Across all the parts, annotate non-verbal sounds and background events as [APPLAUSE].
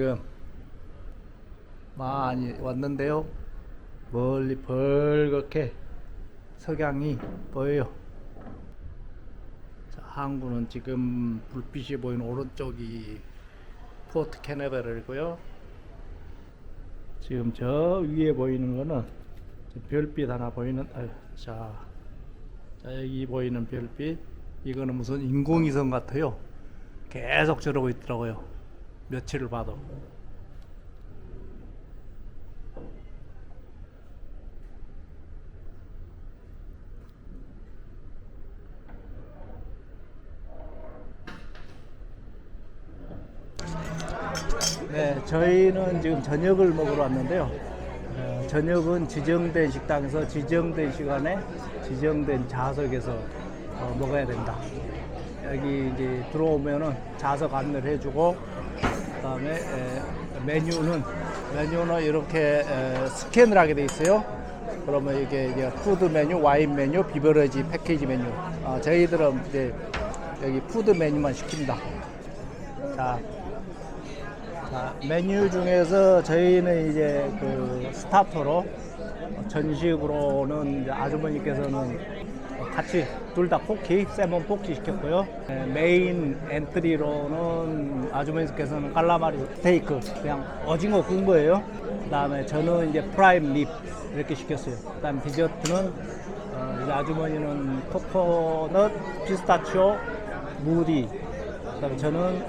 지금 많이 왔는데요. 멀리 벌겋게 석양이 보여요. 자, 항구는 지금 불빛이 보이는 오른쪽이 포트 캐나베럴이고요. 지금 저 위에 보이는 거는 저 별빛 하나 보이는 아유, 자, 자 여기 보이는 별빛 이거는 무슨 인공위성 같아요. 계속 저러고 있더라고요. 며칠을 봐도. 네, 저희는 지금 저녁을 먹으러 왔는데요. 어, 저녁은 지정된 식당에서 지정된 시간에 지정된 좌석에서 어, 먹어야 된다. 여기 이제 들어오면은 좌석 안내를 해주고 그다음에 에, 메뉴는 메뉴는 이렇게 에, 스캔을 하게 돼 있어요. 그러면 이게 이제 푸드 메뉴, 와인 메뉴, 비버러지 패키지 메뉴. 어, 저희들은 이제 여기 푸드 메뉴만 시킵니다. 자, 자, 메뉴 중에서 저희는 이제 그 스타터로 전식으로는 아주머니께서는 같이 둘 다 포키, 세몬 포키 시켰고요. 네, 메인 엔트리로는 아주머니께서는 깔라마리 스테이크, 그냥 오징어 구운 거예요. 그 다음에 저는 이제 프라임 립 이렇게 시켰어요. 그 다음 디저트는 어, 아주머니는 코코넛, 피스타치오, 무디. 그 다음에 저는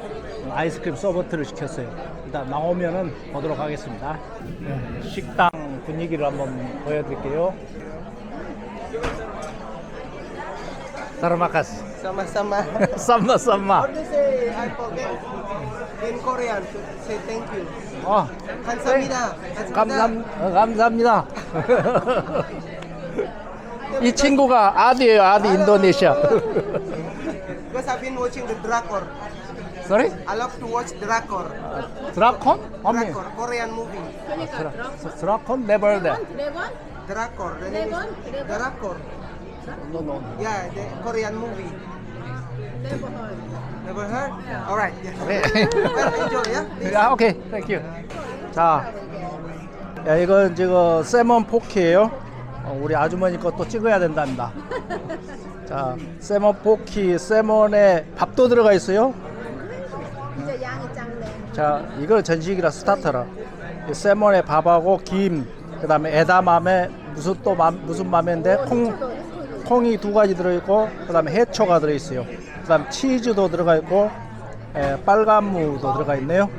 아이스크림 서버트를 시켰어요. 일단 나오면은 보도록 하겠습니다. 네, 식당 분위기를 한번 보여드릴게요. 사르마카스. Sama-sama. 쌈마 쌈마. How do you say I forget in Korean to say thank you? 어, 감사합니다. 어, 감사합니다. 이 친구가 아디예요, 아디 인도네시아. Because I've been watching the Drakor. Sorry? I love to watch Drakor. 드라콘? 아니, Drakor, Korean movie. 드라, 드라콘? Never that. 드래곤? Drakor. The name is? Drakor. No, no. Yeah, the Korean movie. 네번 Never heard? Alright. Yeah. 오케이. [LAUGHS] Well, enjoy, yeah? 야, 오케이. 땡큐. 자, 야, 이건 지금 세몬 포키예요. 어, 우리 아주머니 것도 찍어야 된답니다. 자, 세몬 포키, 세몬에 밥도 들어가 있어요. 진짜 양이 작네. 자, 이거 전식이라 스타터라. 이 세몬에 밥하고 김, 그다음에 에다맘에 무슨 또 맘, 무슨 맘인데 콩 콩이 두 가지 들어 있고 그 다음에 해초가 들어 있어요. 그 다음 치즈도 들어가 있고 에, 빨간 무도 들어가 있네요.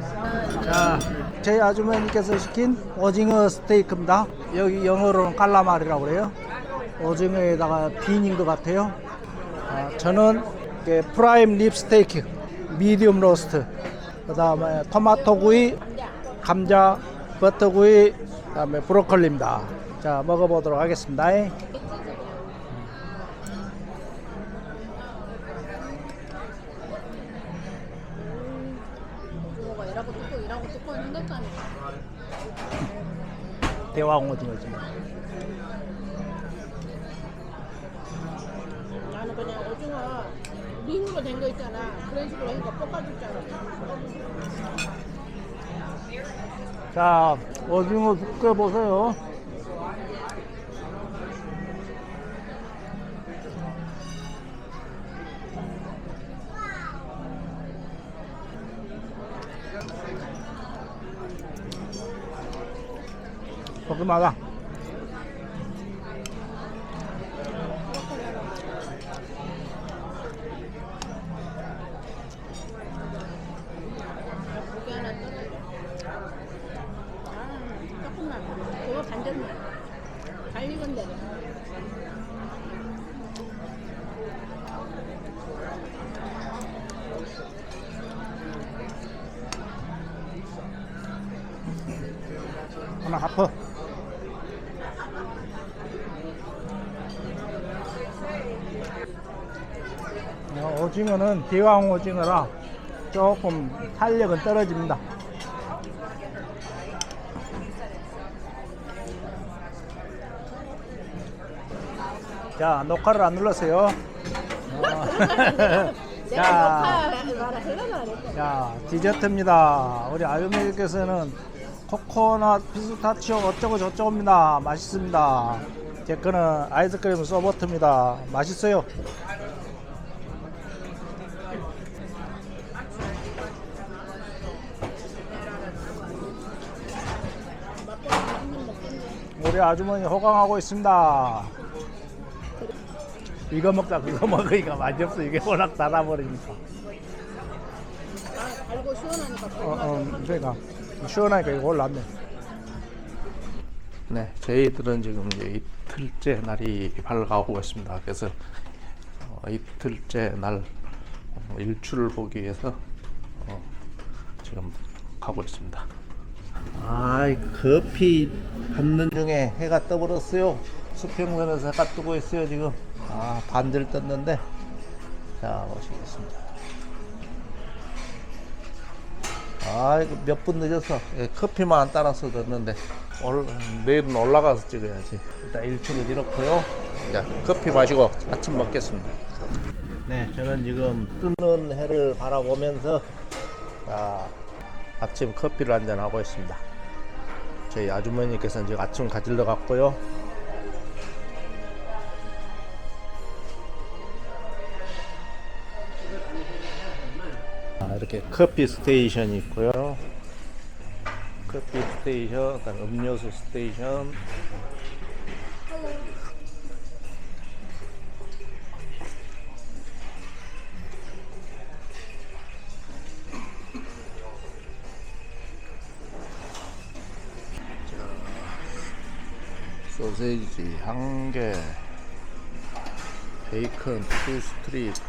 자, 제 아주머니께서 시킨 오징어 스테이크입니다. 여기 영어로는 깔라말이라고 그래요. 오징어에다가 비인 것 같아요. 아, 저는 프라임 립 스테이크, 미디움 로스트, 그 다음에 토마토 구이, 감자, 버터 구이, 그 다음에 브로콜리입니다. 자, 먹어보도록 하겠습니다. 오징어가 이라고 뜯고 이라고 뜯고 있는 것도 아니고. 대왕 오징어지. 나는 그냥 오징어 링으로 된 거 있잖아. 그런 식으로 해서 볶아줬잖아. 자, 오징어 두께 보세요. 조금하다. 고기 하나 떠. 아, 조금만. 그거 반대로. 잘 익은데. 하나 하프. 어, 오징어는 대왕 오징어라 조금 탄력은 떨어집니다. 자, 녹화를 안 눌렀어요. 어. [LAUGHS] 했거든. 자, 디저트입니다. 우리 아유메이께서는 코코넛 피스타치오 어쩌고 저쩌고입니다. 맛있습니다. 제 거는 아이스크림 서버트입니다. 맛있어요. 우리 아주머니 호강하고 있습니다. 이거 먹다 그거 먹으니까 맛이 없어. 이게 워낙 달아버리니까. 아, 달고 시원하니까 어, 어, 그러니까 시원하니까 이거 올랐네. 네, 저희들은 지금 이제 이틀째 날이 밝아오고 있습니다. 그래서 어, 이틀째 날 어, 일출을 보기 위해서 어, 지금 가고 있습니다. 아, 커피 받는 중에 해가 떠버렸어요. 수평선에서 해가 뜨고 있어요 지금. 아, 반들 떴는데 자 보시겠습니다. 아, 이거 몇분 늦었어. 예, 커피만 안 따라서 됐는데. 올, 내일은 올라가서 찍어야지. 일단 일출을 잃었고요. 자, 커피 마시고 아침 먹겠습니다. 네, 저는 지금 뜨는 해를 바라보면서 자, 아침 커피를 한잔 하고 있습니다. 저희 아주머니께서는 지금 아침 가지러 갔고요. 아, 이렇게 커피 스테이션이 있고요. 커피 스테이션, 음료수 스테이션. 소세지 한 개, 베이컨 투 스트립, 자,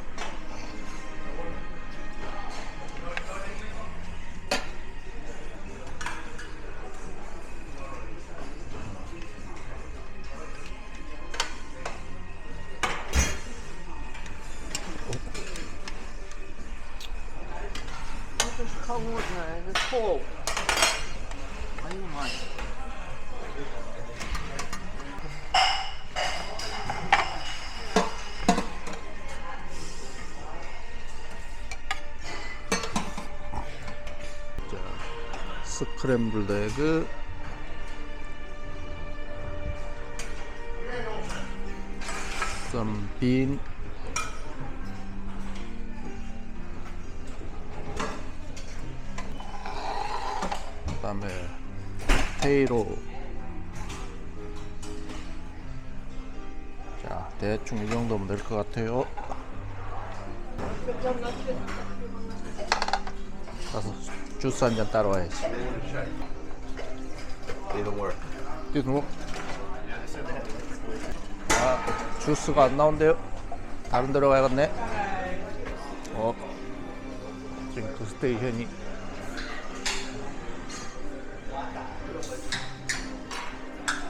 스크램블드 에그 bean 그다음에 테이로. 자 대충 이 정도면 될 것 같아요. 가서 주스 한 잔 따러 와야지 Didn't work. Didn't work. 아, 주스가 안 나온대요. 다른 데로 가야겠네. 어, 드링크 스테이션이.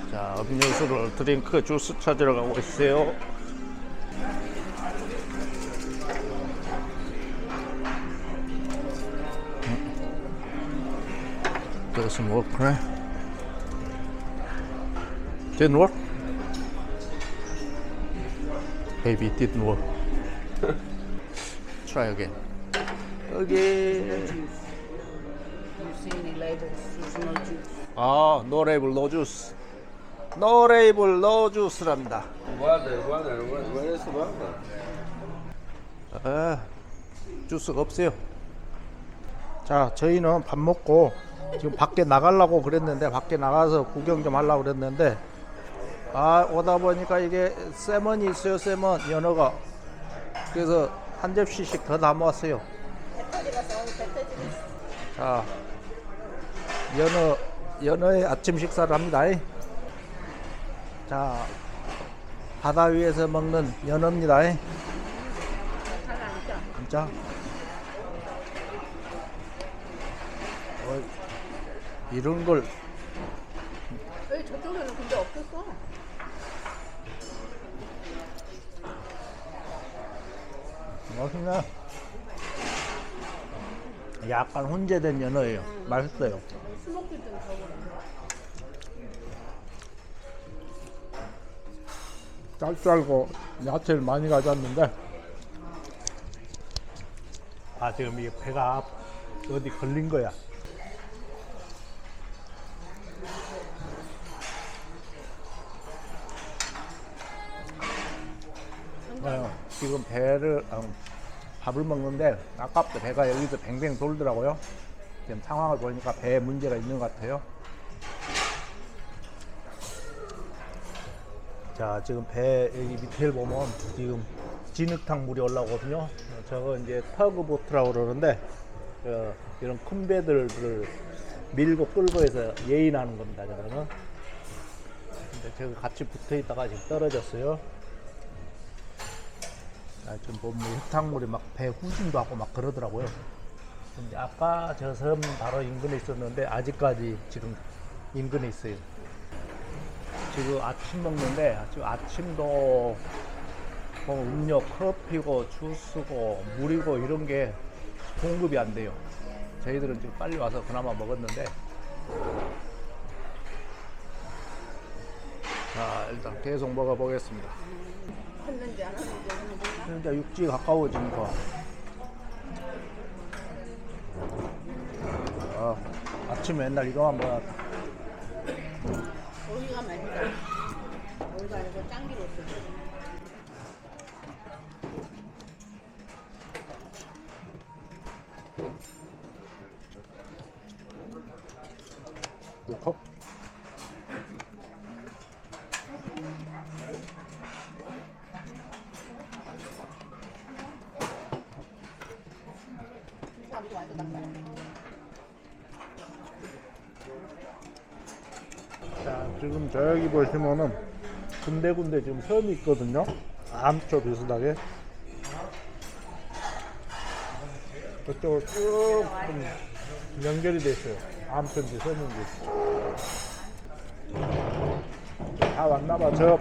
자, 음료수를 드링크 주스 찾으러 가고 있어요. Doesn't work, right? Didn't work? Maybe it didn't work. Try again. Again. 아, no label, no juice. No label, no juice랍니다. Water, water. Where, is water? 아, 주스가 없어요. 자, 저희는 밥 먹고 지금 밖에 나가려고 그랬는데 밖에 나가서 구경 좀 하려고 그랬는데 아 오다 보니까 이게 세먼이 있어요 세먼 연어가 그래서 한 접시씩 더 담아왔어요. 자, 연어 연어의 아침 식사를 합니다. 자, 바다 위에서 먹는 연어입니다. 진짜? 어, 이 런 걸 왜 저쪽에는 근데 없었어? 맛있네. 약간 혼재된 연어예요. 맛있어요. 짤짤고 야채를 많이 가져왔는데 아 지금 이 배가 어디 걸린 거야. 어, 지금 배를 어, 밥을 먹는데 아까부터 배가 여기서 뱅뱅 돌더라고요. 지금 상황을 보니까 배에 문제가 있는 것 같아요. 자 지금 배 여기 밑에를 보면 지금 진흙탕 물이 올라오거든요. 어, 저거 이제 터그보트라고 그러는데 어, 이런 큰 배들을 밀고 끌고 해서 예인하는 겁니다. 저거는. 근데 저기 같이 붙어 있다가 지금 떨어졌어요. 아, 좀 보면 흙탕물이 막 배 후진도 하고 막 그러더라고요. 근데 아까 저 섬 바로 인근에 있었는데 아직까지 지금 인근에 있어요. 지금 아침 먹는데 지금 아침도 뭐 음료, 커피고 주스고 물이고 이런 게 공급이 안 돼요. 저희들은 지금 빨리 와서 그나마 먹었는데 자 일단 계속 먹어보겠습니다. 했는지 안 했는지 모르겠나? 진짜 육지 가까워지니까 아, 아침에 맨날 이거만 먹었다 여기가 맛있다. 여기가 아니고 짱기로 쓰 저기 보시면은 군데군데 지금 섬이 있거든요. 암초 비슷하게. 그쪽으로 쭉좀 연결이 돼 있어요. 암초인지 섬인지. 다 왔나봐. 저,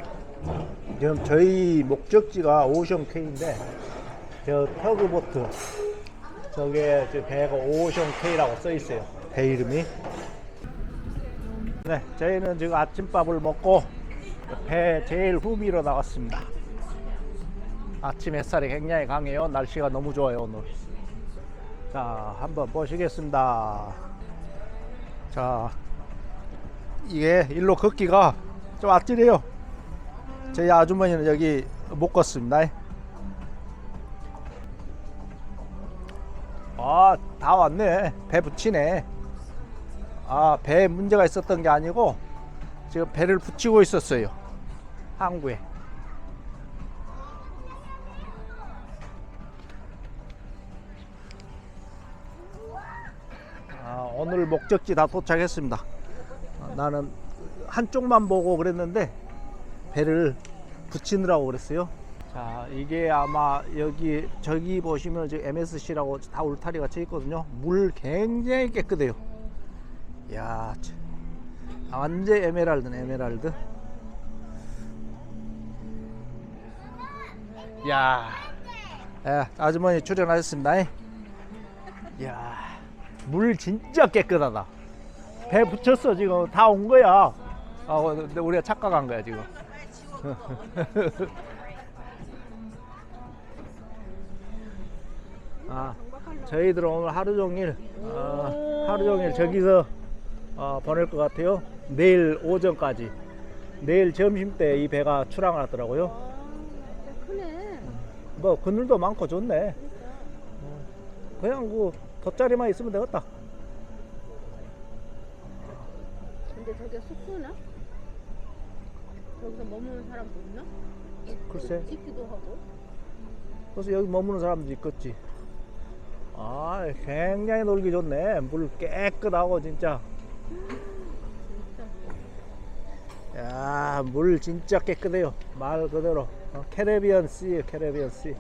지금 저희 목적지가 오션 K인데, 저 터그보트, 저게 저 배가 오션 K라고 써 있어요. 배 이름이. 네, 저희는 지금 아침밥을 먹고 배 제일 후미로 나왔습니다. 아침 햇살이 굉장히 강해요. 날씨가 너무 좋아요, 오늘. 자, 한번 보시겠습니다. 자, 이게 일로 걷기가 좀 아찔해요. 저희 아주머니는 여기 못 걷습니다. 아, 다 왔네. 배 붙이네. 아, 배에 문제가 있었던 게 아니고 지금 배를 붙이고 있었어요. 항구에. 아, 오늘 목적지 다 도착했습니다. 아, 나는 한쪽만 보고 그랬는데 배를 붙이느라고 그랬어요. 자, 이게 아마 여기 저기 보시면 저 MSC라고 다 울타리가 쳐 있거든요. 물 굉장히 깨끗해요. 야, 참. 아, 완전 에메랄드네, 에메랄드. 야, 예, 아주머니 출연하셨습니다. 야, 물 진짜 깨끗하다. 배 붙였어 지금 다 온 거야. 아, 근데 우리가 착각한 거야 지금. [LAUGHS] 아, 저희들 오늘 하루 종일 어, 하루 종일 저기서 어, 보낼 것 같아요. 내일 오전까지. 내일 점심 때 이 배가 출항을 하더라고요. 크네. 뭐 그늘도 많고 좋네. 어, 그냥 그 돗자리만 있으면 되겠다. 근데 저게 숙소나? 여기서 머무는 사람도 있나? 글쎄. 찍기도 하고. 그래서 여기 머무는 사람도 있겠지. 아, 굉장히 놀기 좋네. 물 깨끗하고 진짜. 야, 물 진짜 깨끗해요. 말 그대로. 어, 캐리비안 씨, 캐리비안 씨.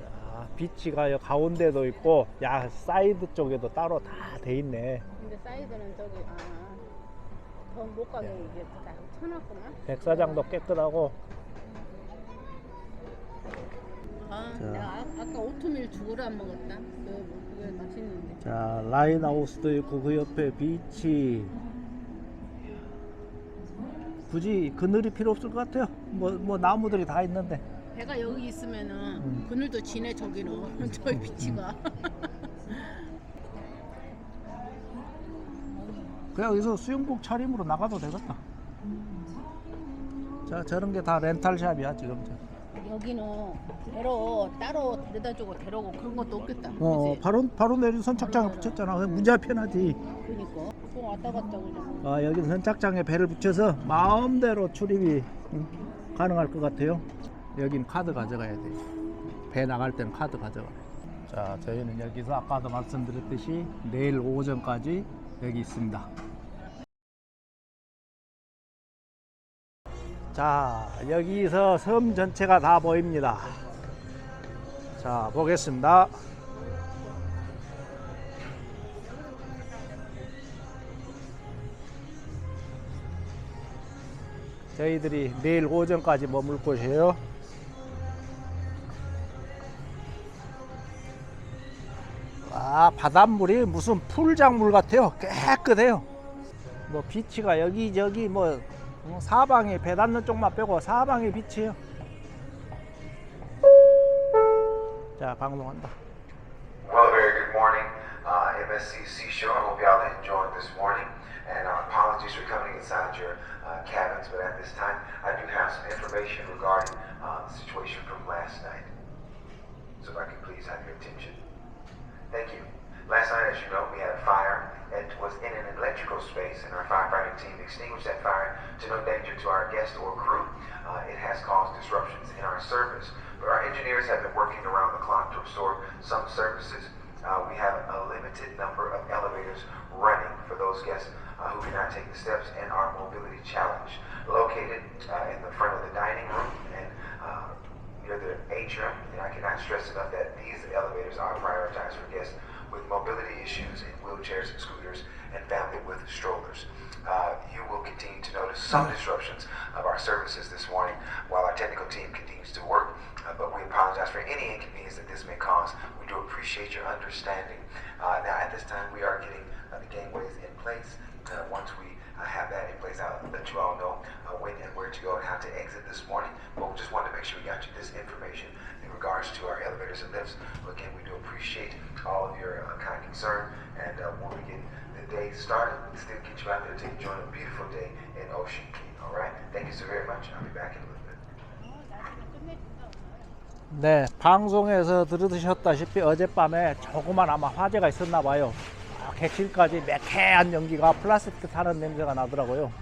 자, 비치가 여 가운데도 있고, 야, 사이드 쪽에도 따로 다 돼 있네. 근데 사이드는 저기 아. 더 못 가게 네. 이게 다 쳐놨구나. 백사장도 깨끗하고, 아, 자. 내가 아, 아까 오트밀 죽으라 안 먹었다. 그 그게 맛있는데. 자, 라인하우스도 있고, 그 옆에 비치. 굳이 그늘이 필요 없을 것 같아요. 뭐, 뭐 나무들이 다 있는데. 배가 여기 있으면은 음. 그늘도 지네 저기는 [LAUGHS] 저기 비치가. [LAUGHS] 그냥 여기서 수영복 차림으로 나가도 되겠다. 자, 저런 게 다 렌탈샵이야, 지금. 저. 여기는 배로 따로 데려다 주고 데려오고 그런 것도 없겠다. 어, 그치? 바로, 바로 내리 선착장에 붙였잖아. 그냥 문제 편하지. 그러니까 또 왔다 갔다 그냥. 아, 여기 선착장에 배를 붙여서 마음대로 출입이 음, 가능할 것 같아요. 여긴 카드 가져가야 돼. 배 나갈 때는 카드 가져가. 자, 저희는 여기서 아까도 말씀드렸듯이 내일 오전까지 여기 있습니다. 자, 여기서 섬 전체가 다 보입니다. 자, 보겠습니다. 저희들이 내일 오전까지 머물 곳이에요. 아, 바닷물이 무슨 풀작물 같아요. 깨끗해요. 뭐 비치가 여기저기 뭐 어, 사방에 배 닿는 쪽만 빼고 사방에 비치예요. 자, 방송한다. Well, a very good morning, uh, MSC Seashore. I hope y'all enjoyed this morning. And uh, apologies for coming inside your uh, cabins, but at this time, I do have some information regarding uh, the situation from last night. So if I could please have your attention. Thank you. Last night, as you know, we had a fire. it was in an electrical space, and our firefighting team extinguished that fire to no danger to our guests or crew. Uh, it has caused disruptions in our service, but our engineers have been working around the clock to restore some services. Uh, we have a limited number of elevators running for those guests uh, who cannot take the steps in our mobility challenge. Located uh, in the front of the dining room and uh, near the atrium, and I cannot stress enough that these elevators are prioritized for guests with mobility issues in wheelchairs and scooters and family with strollers. Uh, you will continue to notice some disruptions of our services this morning while our technical team continues to work, uh, but we apologize for any inconvenience that this may cause. We do appreciate your understanding. Uh, now, at this time, we are getting uh, the gateways in place. Uh, once we uh, have that in place, I'll let you all know uh, when and where to go and how to exit this morning. But we just wanted to make sure we got you this information in regards to our elevators and lifts. Again, we do appreciate all of your uh, kind concern, and uh, when we get the day started, we still get you out there to enjoy a beautiful day in Ocean Key. All right? Thank you so very much. I'll be back in a little bit. 네, 방송에서 들으셨다시피 어젯밤에 조그만 아마 화재가 있었나 봐요. 아, 객실까지 매캐한 연기가 플라스틱 타는 냄새가 나더라고요.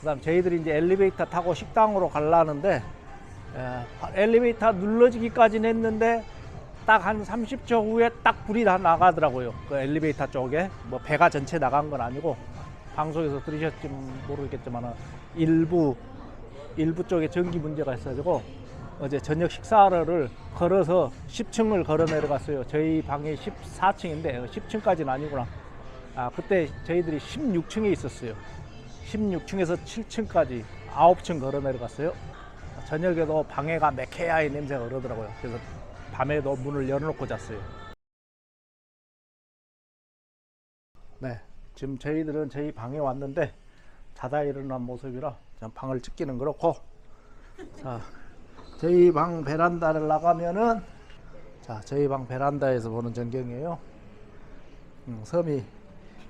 그 다음 저희들이 이제 엘리베이터 타고 식당으로 에, 엘리베이터 눌러지기까지는 했는데 딱 한 30초 후에 딱 불이 다 나가더라고요. 그 엘리베이터 쪽에 뭐 배가 전체 나간 건 아니고 방송에서 들으셨지 모르겠지만 일부 일부 쪽에 전기 문제가 있어가지고 어제 저녁 식사를 걸어서 10층을 걸어 내려갔어요. 저희 방이 14층인데 10층까지는 아니구나. 아 그때 저희들이 16층에 있었어요. 16층에서 7층까지 9층 걸어 내려갔어요. 저녁에도 방해가 매캐야의 냄새가 그러더라고요. 그래서 밤에도 문을 열어놓고 잤어요. 네, 지금 저희들은 저희 방에 왔는데 자다 일어난 모습이라 좀 방을 찍기는 그렇고 자 저희 방 베란다를 나가면은 자 저희 방 베란다에서 보는 전경이에요. 음, 섬이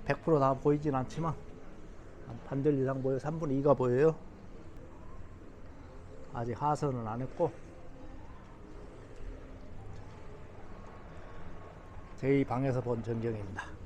100%다 보이진 않지만 한 반절 이상 보여 3분의 2가 보여요. 아직 하선은 안 했고 저희 방에서 본 전경입니다.